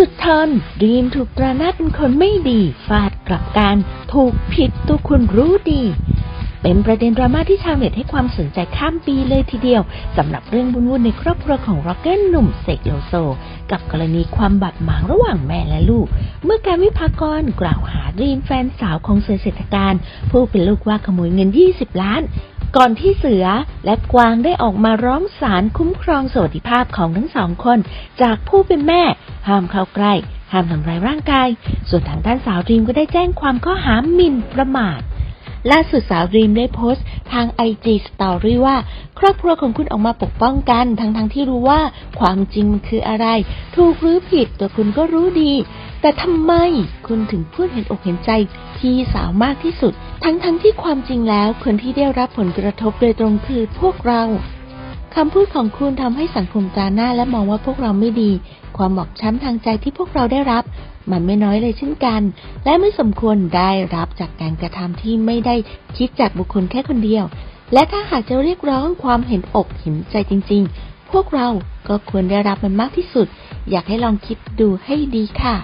รดีมถูกตราหน้าเป็นคนไม่ดี ฟาดกลับกัน ถูกผิดตัวคุณรู้ดี เป็นประเด็นดราม่าที่ชาวเน็ตให้ความสนใจข้ามปีเลยทีเดียวสำหรับเรื่องวุ่นๆในครอบครัวของร็อกเกอร์หนุ่มเสกโลโซ กับกรณีความบาดหมางระหว่างแม่และลูก เมื่อการวิพากรกล่าวหาดรีมแฟนสาวของเสือเศรษฐการ ผู้เป็นลูกว่าขโมยเงิน 20 ล้าน ก่อนที่เสือและกวางได้ออกมาร้องศาลคุ้มครองสวัสดิภาพของทั้งสองคน จากผู้เป็นแม่ ห้ามเข้าใกล้ ห้ามทำร้ายร่างกาย ส่วนทางด้านสาวดรีมก็ได้แจ้งความข้อหาหมิ่นประมาท ล่าสุดสาวรีมได้โพสต์ทาง IG Story ว่า ครอบครัวของคุณออกมาปกป้องกัน ทั้งๆทที่รู้ว่าความจริงมันคืออะไร ถูกหรือผิดตัวคุณก็รู้ดี แต่ทำไมคุณถึงพูดเห็นอกเห็นใจพี่สาวมากที่สุด ทั้งๆทที่ความจริงแล้วคนที่ได้รับผลกระทบโดยตรงคือพวกเรา คำพูดของคุณทำให้สังคมตาหน้าและมองว่าพวกเราไม่ดี ความบอบช้ำทางใจที่พวกเราได้รับ มันไม่น้อยเลยเช่นกัน และไม่สมควรได้รับจากการกระทำที่ไม่ได้คิดจากบุคคลแค่คนเดียว และถ้าหากจะเรียกร้องความเห็นอกเห็นใจจริง ๆ พวกเราก็ควรได้รับมันมากที่สุด อยากให้ลองคิดดูให้ดีค่ะ